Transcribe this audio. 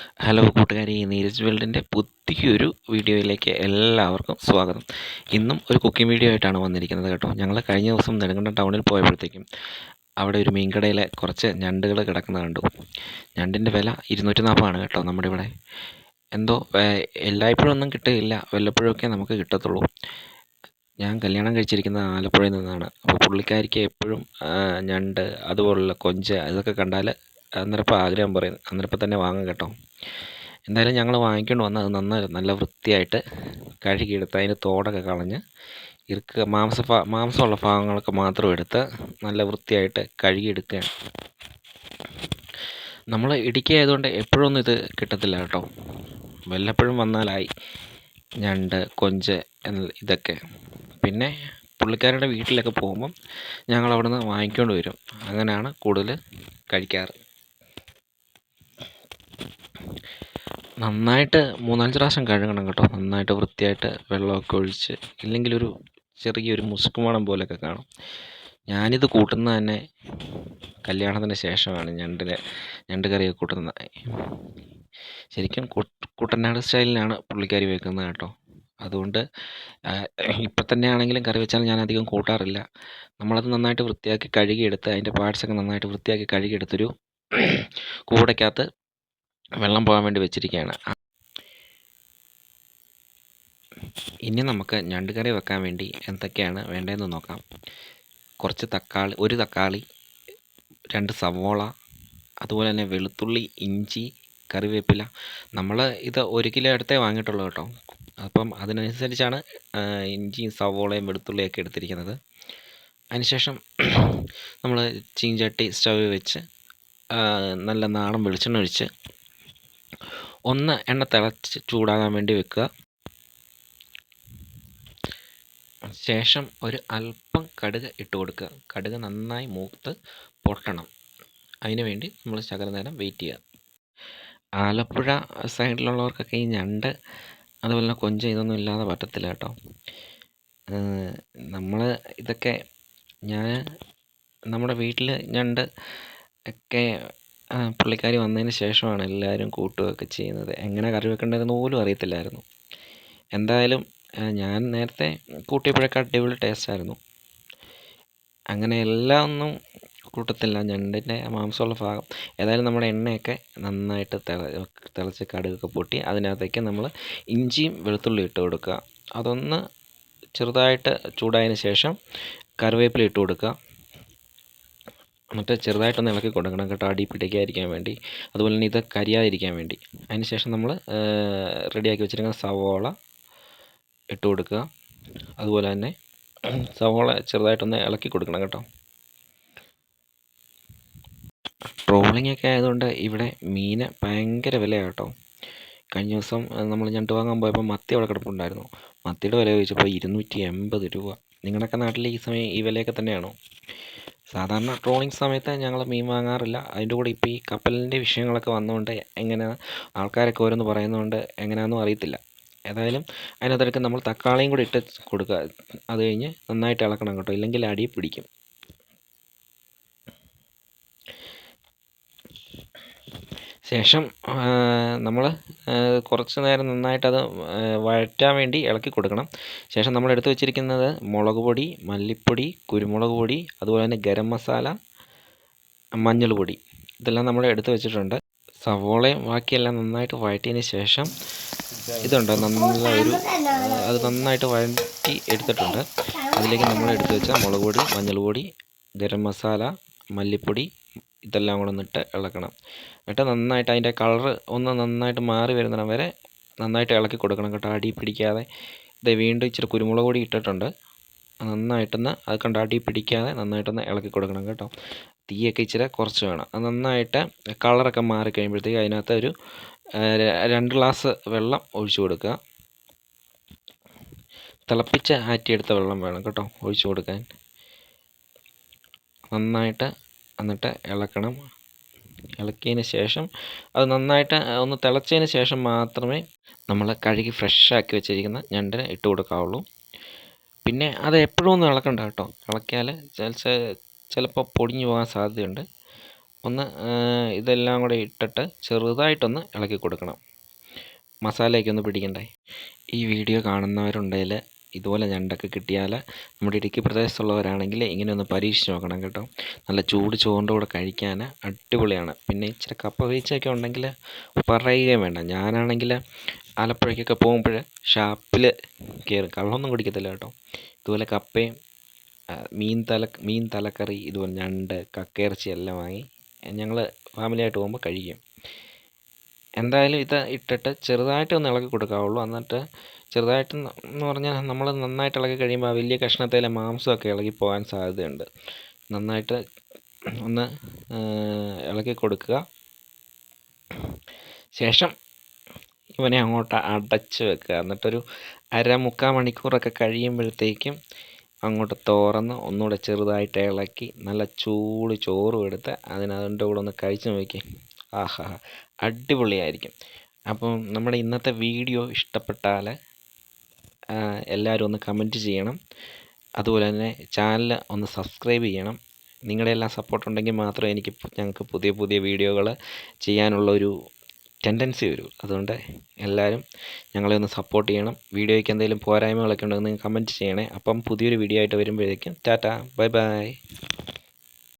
Hello കൂട്ടുകാരി നീരജ് വേൾഡിന്റെ പുതിയൊരു വീഡിയോയിലേക്ക് എല്ലാവർക്കും സ്വാഗതം. ഇന്നും ഒരു കുക്കിംഗ് വീഡിയോ ആയിട്ടാണ് വന്നിരിക്കുന്നത് കേട്ടോ. ഞങ്ങൾ കഴിഞ്ഞ ദിവസം നെടുങ്കണ്ടം ടൗണിൽ പോയപ്പോഴത്തേക്കും അവിടെ ഒരു മീൻകടയിലെ കുറച്ച് ഞണ്ടുകൾ കിടക്കുന്നത് കണ്ടു. ഞണ്ടിന്റെ വില ഇരുന്നൂറ്റി നാൽപ്പതാണ് കേട്ടോ നമ്മുടെ ഇവിടെ. എന്തോ എല്ലായ്പ്പോഴും ഒന്നും കിട്ടുകയില്ല വല്ലപ്പോഴൊക്കെ നമുക്ക് കിട്ടത്തുള്ളൂ. ഞാൻ കല്യാണം കഴിച്ചിരിക്കുന്നത് ആലപ്പുഴയിൽ നിന്നാണ്. അപ്പോൾ പുള്ളിക്കാരിക്ക് എപ്പോഴും ഞണ്ട് അതുപോലുള്ള കൊഞ്ച് അതൊക്കെ കണ്ടാൽ അന്നേരപ്പം ആഗ്രഹം പറയും അന്നേരപ്പം തന്നെ വാങ്ങും കേട്ടോ. എന്തായാലും ഞങ്ങൾ വാങ്ങിക്കൊണ്ട് വന്ന് അത് നന്നായി നല്ല വൃത്തിയായിട്ട് കഴുകിയെടുത്ത് അതിന്റെ തോടൊക്കെ കളഞ്ഞ് ഇറുക്ക് മാംസ മാംസമുള്ള ഭാഗങ്ങളൊക്കെ മാത്രം എടുത്ത് നല്ല വൃത്തിയായിട്ട് കഴുകിയെടുക്കുകയാണ്. നമ്മൾ ഇടുക്കി ആയതുകൊണ്ട് എപ്പോഴൊന്നും ഇത് കിട്ടത്തില്ല കേട്ടോ. വല്ലപ്പോഴും വന്നാലായി. ഞണ്ട് കൊഞ്ച് ഇതൊക്കെ. പിന്നെ പുള്ളിക്കാരുടെ വീട്ടിലൊക്കെ പോകുമ്പം ഞങ്ങൾ അവിടെ വാങ്ങിക്കൊണ്ട് വരും. അങ്ങനെയാണ് കൂടുതൽ കഴിക്കാറ്. നന്നായിട്ട് മൂന്നാലഞ്ച് പ്രാവശ്യം കഴുകണം കേട്ടോ. നന്നായിട്ട് വൃത്തിയായിട്ട് വെള്ളമൊക്കെ ഒഴിച്ച് ഇല്ലെങ്കിലൊരു ചെറിയൊരു മുസുക്ക് മണം പോലെയൊക്കെ കാണും. ഞാനിത് കൂട്ടുന്നത് തന്നെ കല്യാണത്തിന് ശേഷമാണ്. ഞണ്ടിനെ ഞണ്ട് കറിയൊക്കെ കൂട്ടുന്നത്. ശരിക്കും കുട്ട- കുട്ടനാട് സ്റ്റൈലിലാണ് പുള്ളിക്കാരി വെക്കുന്നത് കേട്ടോ. അതുകൊണ്ട് ഇപ്പം തന്നെ ആണെങ്കിലും കറി വെച്ചാൽ ഞാൻ അധികം കൂട്ടാറില്ല. നമ്മളത് നന്നായിട്ട് വൃത്തിയാക്കി കഴുകിയെടുത്ത് അതിന്റെ പാർട്സൊക്കെ നന്നായിട്ട് വൃത്തിയാക്കി കഴുകിയെടുത്തൊരു കൂടയ്ക്കകത്ത് വെള്ളം പോകാൻ വേണ്ടി വെച്ചിരിക്കുകയാണ്. ഇനി നമുക്ക് ഞണ്ട് കറി വെക്കാൻ വേണ്ടി എന്തൊക്കെയാണ് വേണ്ടതെന്ന് നോക്കാം. കുറച്ച് തക്കാളി ഒരു തക്കാളി രണ്ട് സവോള അതുപോലെ തന്നെ വെളുത്തുള്ളി ഇഞ്ചി കറിവേപ്പില. നമ്മൾ ഇത് ഒരു കിലോ അടുത്തേ വാങ്ങിയിട്ടുള്ളൂ കേട്ടോ. അപ്പം അതിനനുസരിച്ചാണ് ഇഞ്ചിയും സവോളയും വെളുത്തുള്ളിയൊക്കെ എടുത്തിരിക്കുന്നത്. അതിനുശേഷം നമ്മൾ ചീഞ്ചട്ടി സ്റ്റവ് വെച്ച് നല്ല നാടൻ വെളിച്ചെണ്ണ ഒഴിച്ച് ഒന്ന് എണ്ണ തിളച്ച് ചൂടാകാൻ വേണ്ടി വെക്കുക. ശേഷം ഒരു അല്പം കടുക് ഇട്ട് കൊടുക്കുക. കടുക് നന്നായി മൂത്ത് പൊട്ടണം. അതിനു വേണ്ടി നമ്മൾ ശകല നേരം വെയിറ്റ് ചെയ്യുക. ആലപ്പുഴ സൈഡിലുള്ളവർക്കൊക്കെ ഈ ഞണ്ട് അതുപോലെ കൊഞ്ച് ഇതൊന്നും ഇല്ലാതെ പറ്റത്തില്ല കേട്ടോ. നമ്മൾ ഇതൊക്കെ ഞാൻ നമ്മുടെ വീട്ടിൽ ഞണ്ട് ഒക്കെ പുള്ളിക്കാരി വന്നതിന് ശേഷമാണ് എല്ലാവരും കൂട്ടുകയൊക്കെ ചെയ്യുന്നത്. എങ്ങനെ കറി വെക്കേണ്ടതെന്ന് പോലും അറിയത്തില്ലായിരുന്നു. എന്തായാലും ഞാൻ നേരത്തെ കൂട്ടിയപ്പോഴൊക്കെ അടിപൊളി ടേസ്റ്റായിരുന്നു അങ്ങനെ എല്ലാം ഒന്നും കൂട്ടത്തില്ല. ഞണ്ടിന്റെ മാംസമുള്ള ഭാഗം. ഏതായാലും നമ്മുടെ എണ്ണയൊക്കെ നന്നായിട്ട് തിള തിളച്ച് കടുകൊക്കെ പൊട്ടി അതിനകത്തേക്ക് നമ്മൾ ഇഞ്ചിയും വെളുത്തുള്ളി ഇട്ട് കൊടുക്കുക. അതൊന്ന് ചെറുതായിട്ട് ചൂടായതിന് ശേഷം കറിവേപ്പില ഇട്ട് കൊടുക്കുക. എന്നിട്ട് ചെറുതായിട്ടൊന്ന് ഇളക്കി കൊടുക്കണം കേട്ടോ അടി പിടിക്കാതിരിക്കാൻ വേണ്ടി. അതുപോലെ തന്നെ ഇത് കരിയാതിരിക്കാൻ വേണ്ടി. അതിന് ശേഷം നമ്മൾ റെഡിയാക്കി വെച്ചിരിക്കുന്ന സവോള ഇട്ട് കൊടുക്കുക. അതുപോലെ തന്നെ സവോള ചെറുതായിട്ടൊന്ന് ഇളക്കി കൊടുക്കണം കേട്ടോ. ട്രോളിംഗ് ഒക്കെ ആയതുകൊണ്ട് ഇവിടെ മീന് ഭയങ്കര വിലയാണ് കേട്ടോ. കഴിഞ്ഞ ദിവസം നമ്മൾ ഞണ്ട് വാങ്ങാൻ പോയപ്പോൾ മത്തി അവിടെ കിടപ്പുണ്ടായിരുന്നു. മത്തിയുടെ വില ചോദിച്ചപ്പോൾ ഇരുന്നൂറ്റി എൺപത് രൂപ. നിങ്ങളുടെയൊക്കെ നാട്ടിൽ ഈ സമയം ഈ വിലയൊക്കെ തന്നെയാണോ? സാധാരണ ട്രോളിങ് സമയത്ത് ഞങ്ങൾ മീൻ വാങ്ങാറില്ല. അതിന്റെ കൂടെ ഇപ്പോൾ ഈ കപ്പലിന്റെ വിഷയങ്ങളൊക്കെ വന്നുകൊണ്ട് എങ്ങനെ ആൾക്കാരൊക്കെ ഓരോന്ന് പറയുന്നതുകൊണ്ട് എങ്ങനെയാണെന്നും അറിയത്തില്ല. ഏതായാലും അതിനകത്തൊക്കെ നമ്മൾ തക്കാളിയും കൂടി ഇട്ട് കൊടുക്കുക അത് കഴിഞ്ഞ് നന്നായിട്ട് ഇളക്കണം കേട്ടോ. ഇല്ലെങ്കിൽ അടി പിടിക്കും. ശേഷം നമ്മൾ കുറച്ച് നേരം നന്നായിട്ടത് വഴറ്റാൻ വേണ്ടി ഇളക്കി കൊടുക്കണം. ശേഷം നമ്മൾ എടുത്തു വെച്ചിരിക്കുന്നത് മുളക് പൊടി മല്ലിപ്പൊടി കുരുമുളക് പൊടി അതുപോലെ തന്നെ ഗരം മസാല മഞ്ഞൾ പൊടി. ഇതെല്ലാം നമ്മൾ എടുത്തു വെച്ചിട്ടുണ്ട്. സവോളയും ബാക്കിയെല്ലാം നന്നായിട്ട് വഴറ്റിയതിന് ശേഷം ഇതുണ്ട്? നല്ല ഒരു അത് നന്നായിട്ട് വഴറ്റി എടുത്തിട്ടുണ്ട്. അതിലേക്ക് നമ്മൾ എടുത്തു വെച്ച മുളക് പൊടി മഞ്ഞൾ പൊടി ഗരം മസാല മല്ലിപ്പൊടി ഇതെല്ലാം കൂടെ ഒന്നിട്ട് ഇളക്കണം. എന്നിട്ട് നന്നായിട്ട് അതിന്റെ കളറ് ഒന്ന് നന്നായിട്ട് മാറി വരുന്നിടം വരെ നന്നായിട്ട് ഇളക്കി കൊടുക്കണം കേട്ടോ. അടി പിടിക്കാതെ. ഇത് വീണ്ടും ഇച്ചിരി കുരുമുളക് കൂടി ഇട്ടിട്ടുണ്ട്. നന്നായിട്ടൊന്ന് അത് കണ്ട അടി പിടിക്കാതെ നന്നായിട്ടൊന്ന് ഇളക്കി കൊടുക്കണം കേട്ടോ. തീയൊക്കെ ഇച്ചിരി കുറച്ച് വേണം. അത് നന്നായിട്ട് കളറൊക്കെ മാറി കഴിയുമ്പോഴത്തേക്ക് അതിനകത്ത് ഒരു രണ്ട് ഗ്ലാസ് വെള്ളം ഒഴിച്ചു കൊടുക്കുക. തിളപ്പിച്ച് ആറ്റിയെടുത്ത വെള്ളം വേണം കേട്ടോ ഒഴിച്ചു കൊടുക്കാൻ. നന്നായിട്ട് എന്നിട്ട് ഇളക്കണം. ഇളക്കിയതിന് ശേഷം അത് നന്നായിട്ട് ഒന്ന് തിളച്ചതിന് ശേഷം മാത്രമേ നമ്മൾ കഴുകി ഫ്രഷാക്കി വെച്ചിരിക്കുന്ന ഞണ്ടിന് ഇട്ട് കൊടുക്കാവുള്ളൂ. പിന്നെ അത് എപ്പോഴും ഒന്നും ഇളക്കണ്ട കേട്ടോ. ഇളക്കിയാൽ ചിലപ്പോൾ പൊടിഞ്ഞു പോകാൻ സാധ്യതയുണ്ട്. ഒന്ന് ഇതെല്ലാം കൂടെ ഇട്ടിട്ട് ചെറുതായിട്ടൊന്ന് ഇളക്കി കൊടുക്കണം. മസാലയൊക്കെ ഒന്ന് പിടിക്കണ്ടേ? ഈ വീഡിയോ കാണുന്നവരുണ്ടെങ്കിൽ ഇതുപോലെ ഞണ്ടൊക്കെ കിട്ടിയാൽ നമ്മുടെ ഇടുക്കി പ്രദേശത്തുള്ളവരാണെങ്കിൽ ഇങ്ങനെ ഒന്ന് പരീക്ഷിച്ച് നോക്കണം കേട്ടോ. നല്ല ചൂട് ചോറിന്റെ കൂടെ കഴിക്കാൻ അടിപൊളിയാണ്. പിന്നെ ഇച്ചിരി കപ്പ വീഴ്ചയൊക്കെ ഉണ്ടെങ്കിൽ പറയുകയും വേണ്ട. ഞാനാണെങ്കിൽ ആലപ്പുഴയ്ക്കൊക്കെ പോകുമ്പോൾ ഷാപ്പിൽ കയറി കള്ളൊന്നും കുടിക്കത്തില്ല കേട്ടോ. ഇതുപോലെ കപ്പയും മീൻ തല മീൻ തലക്കറി ഇതുപോലെ ഞണ്ട് കക്കയിറച്ചി എല്ലാം വാങ്ങി ഞങ്ങൾ ഫാമിലിയായിട്ട് പോകുമ്പോൾ കഴിക്കും. എന്തായാലും ഇത് ഇട്ടിട്ട് ചെറുതായിട്ട് ഒന്ന് ഇളക്കി കൊടുക്കാവുള്ളൂ. എന്നിട്ട് ചെറുതായിട്ട് എന്ന് പറഞ്ഞാൽ നമ്മൾ നന്നായിട്ട് ഇളക്കി കഴിയുമ്പോൾ വലിയ കഷ്ണത്തിലെ മാംസമൊക്കെ ഇളകി പോകാൻ സാധ്യതയുണ്ട്. നന്നായിട്ട് ഒന്ന് ഇളക്കി കൊടുക്കുക. ശേഷം ഇവനെ അങ്ങോട്ട് അടച്ച് വെക്കുക. എന്നിട്ടൊരു അര മുക്കാൽ മണിക്കൂറൊക്കെ കഴിയുമ്പോഴത്തേക്കും അങ്ങോട്ട് തുറന്ന് ഒന്നുകൂടെ ചെറുതായിട്ട് ഇളക്കി നല്ല ചൂട് ചോറും എടുത്ത് അതിനതിന്റെ കൂടെ ഒന്ന് കഴിച്ച് നോക്കി ആഹാ അടിപൊളിയായിരിക്കും. അപ്പം നമ്മുടെ ഇന്നത്തെ വീഡിയോ ഇഷ്ടപ്പെട്ടാൽ എല്ലാവരും ഒന്ന് കമന്റ് ചെയ്യണം. അതുപോലെ തന്നെ ചാനൽ ഒന്ന് സബ്സ്ക്രൈബ് ചെയ്യണം. നിങ്ങളുടെ എല്ലാം സപ്പോർട്ട് ഉണ്ടെങ്കിൽ മാത്രമേ എനിക്ക് ഞങ്ങൾക്ക് പുതിയ പുതിയ വീഡിയോകൾ ചെയ്യാനുള്ളൊരു ടെൻഡൻസി വരൂ. അതുകൊണ്ട് എല്ലാവരും ഞങ്ങളെ ഒന്ന് സപ്പോർട്ട് ചെയ്യണം. വീഡിയോയ്ക്ക് എന്തെങ്കിലും പോരായ്മകളൊക്കെ ഉണ്ടെങ്കിൽ നിങ്ങൾ കമന്റ് ചെയ്യണേ. അപ്പം പുതിയൊരു വീഡിയോ ആയിട്ട് വരുമ്പോഴേക്കും ടാറ്റ ബൈ ബൈ.